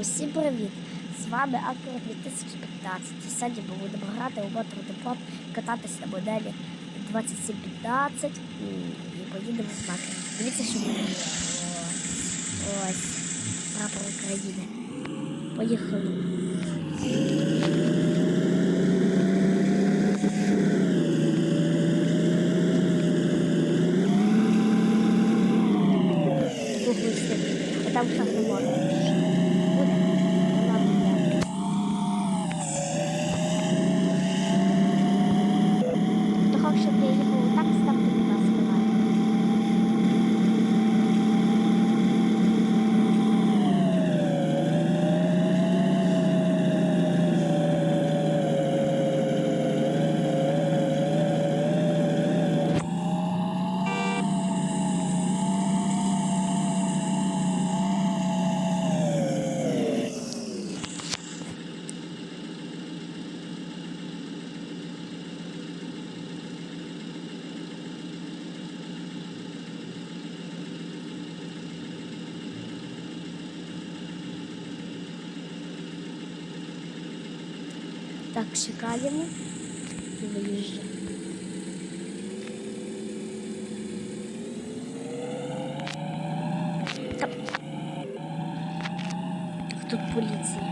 Усім привіт! З вами Акура 2015. Сьогодні ми будемо грати у Мотор Депот, кататися на моделі 2715 і, і поїдемо з макером. Дивіться, що є. Ось. Прапор України. Поїхали. Там шаг не можна. Буде? Ладно, я. Хто хоче, щоб я їхав так, ставте, будь ласка, лайк. Так, чекаємо і виїжджаємо. Тут поліція.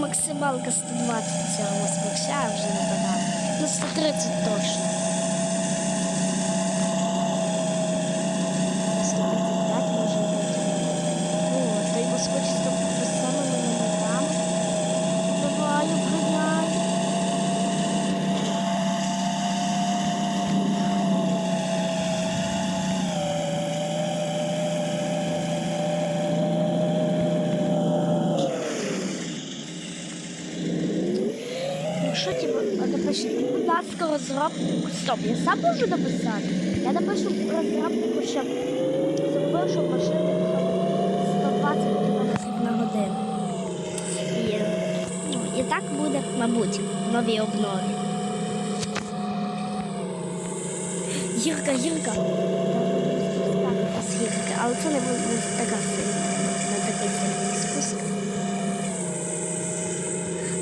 Максималка 120 цього смокша вже не багато. Ну 130 точно. А напиши, будь ласка, розробнику. Стоп, я сам можу написати. Я напишу розробнику, щоб зробив, щоб машина 120 км на годину. І, ну, і так буде, мабуть, в новій обнові. Гірка, гірка. Гірки, але це не буде така сильна, не такий сильний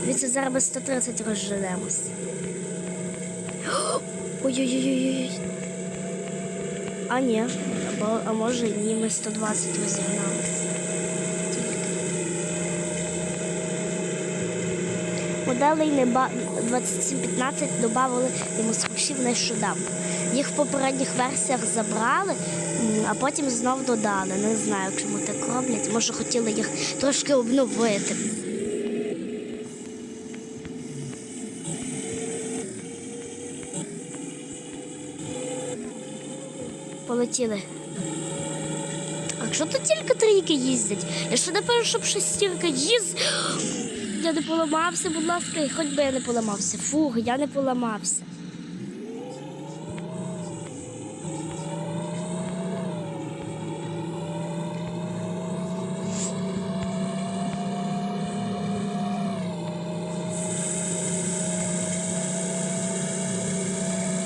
Дивіться, зараз ми 130 розженемось. Ой-ой-ой-ой. А ні, або, а може ні, ми 120 розігналися. Моделей неба 2715 додали йому скушів нещодавно. Їх в попередніх версіях забрали, а потім знов додали. Не знаю, чому так роблять. Може хотіли їх трошки обновити. Полетіли. А що тут тільки трійки їздять? Я ще напевно, щоб шестірка їздить. Я не поламався, будь ласка, і хоч би я не поламався. Фух, я не поламався.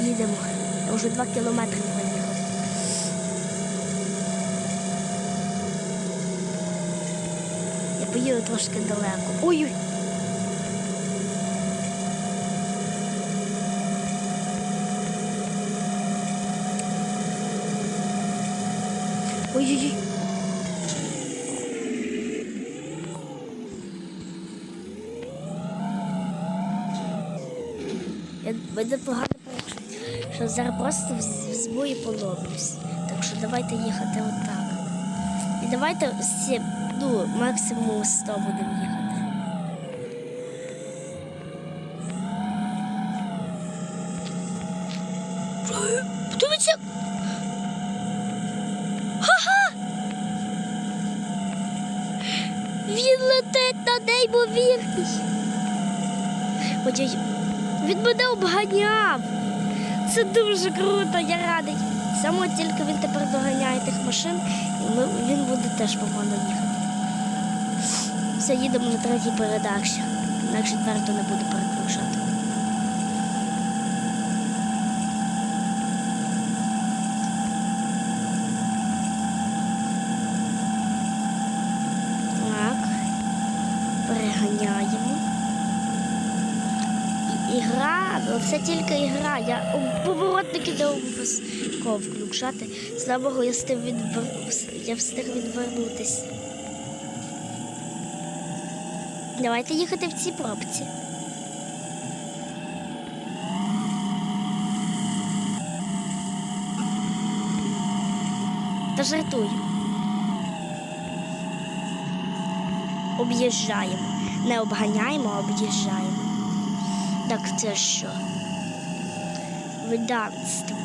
Їдемо. Я вже два кілометри Поїду трошки далеко. Ой-ой! Ой-ой-ой! Я мене погано що зараз просто візьму і поломлюсь. Так що давайте їхати отак. І давайте всі, ну, максимум 100 будемо їхати. Дивіться! Ха-ха! Він летить на неймовірність! Ой, він мене обганяв. Це дуже круто, я радий. Саме тільки він тепер доганяє тих машин, і він буде теж помогти їхати все, їдемо на третій передачі. На четверту не буду переключати. Так. Переганяємо. Ігра, ну, це тільки ігра. Я поворотники до обов'язково включати. Слабого я встиг відвер... я встиг відвернутися. Давайте їхати в цій пробці. Та жартую. Об'їжджаємо. Не обганяємо, а об'їжджаємо. Так це що? Видавництво.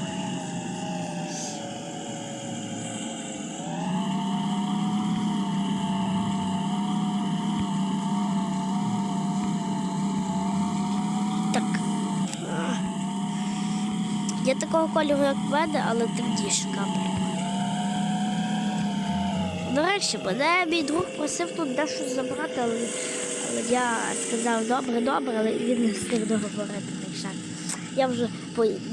Такого кольору, як веде, але темніше капель. До речі, мене мій друг просив тут дещо забрати, але, але я сказав добре, добре, але він не встиг договорити, жаль. Я вже,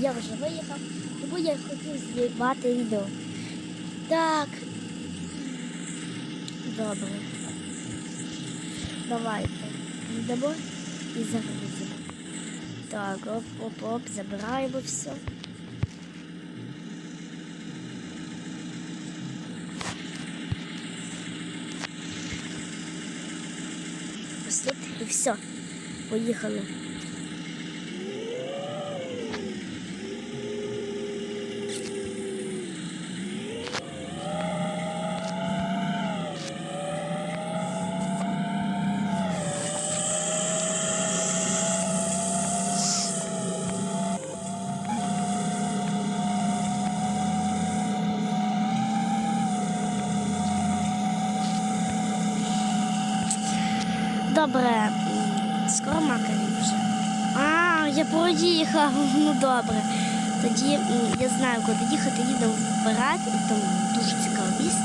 я вже виїхав, тому я хотів знімати відео. Так. Добре. Давайте. Йдемо і загрузимо. Так, оп-оп-оп, забираємо все. Ось тут і все. Поїхали. Добре, макарів вже. А, я проїхав. Ну добре. Тоді я знаю, куди їхати, їдемо вперед, і там дуже цікаве місце.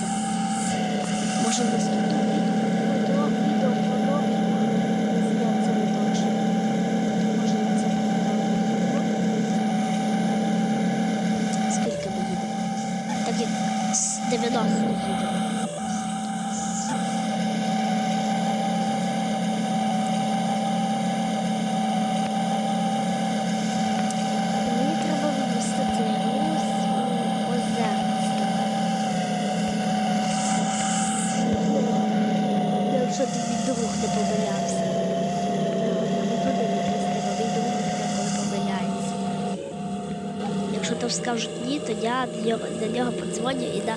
Це може наступне. Скільки ми їдемо? Так як з 90 їдемо. Скажуть ні, то я до нього, подзвоню і, на,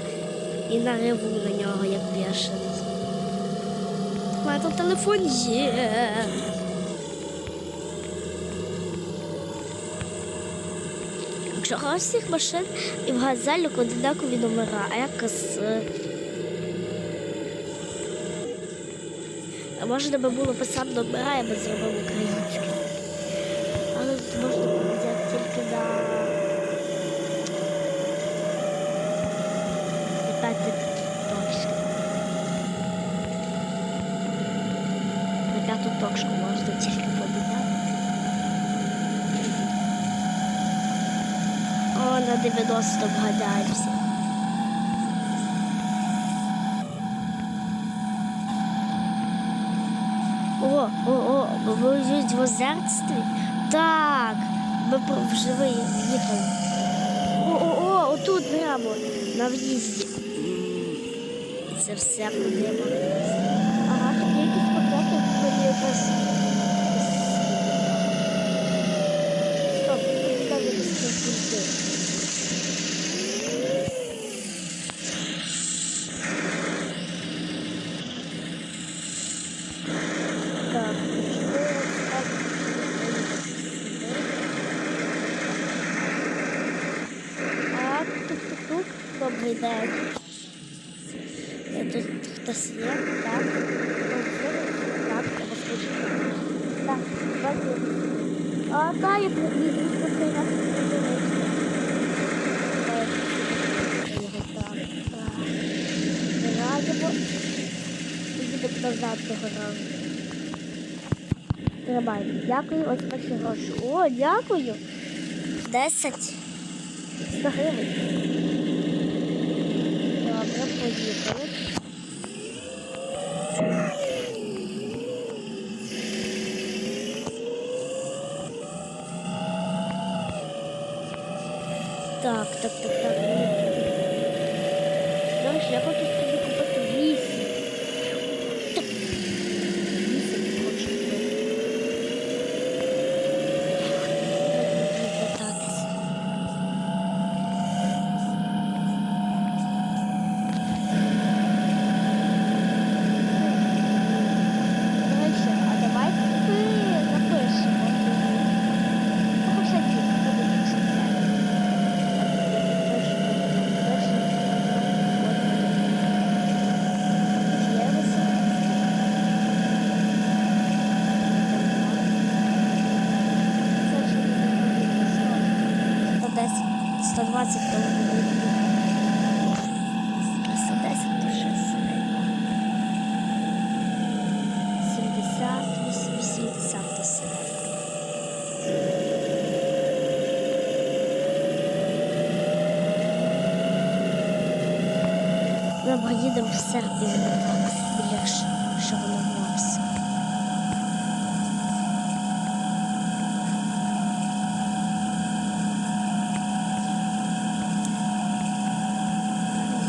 і нареву на нього, як бешений. У мене тут телефон є. У всіх машин і в газеліку однакові номера, а якось. е, А можна би було писати номера, я би зробив українське. Але тут можна було взяти тільки на точку можна тільки поміняти. О, на 90 вгадаємося. О, о, о, ви живуть в озерстві? Так, ми вже виїхали. О, о, о, отут прямо на в'їзді. Це все ходимо. Ага, тут є якісь пакети, якась. Стоп, що пульти. Так, Так, тук-тук-тук. Добрий день. Тут так. Так, бачу. А, та, я привіт, цей раз подивився. Радимо. Дякую, ось перші гроші. О, дякую. Десять. 100 гривень. Добре, поїхали. Так, так, так, так. Знаєш, я хочу собі купити вісім. Так. Вісім хочу купити. Буду кататись. До речі, а давайте ми запишемо. Ну, Хоча ні, буде більше серій. Сто двадцять то сто десять то ще середньо. Сімдесят, вісім, сімдесят то середньо. Добре, їдемо в Сербію біля Ш- Чорноморська.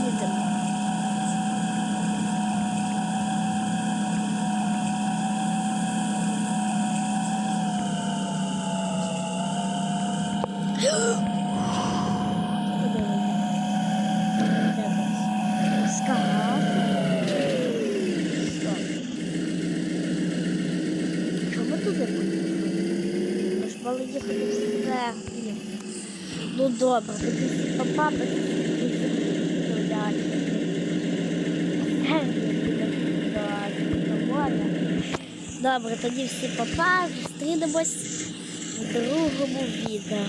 Їдемо. Куди ви? Де ви? Скага. Стоп. Чому туди поїхали? Ми ж мали їхати в Сербію. Ну добре, тоді всі папа моря. Добре, тоді всі папа, зустрінемось в другому відео.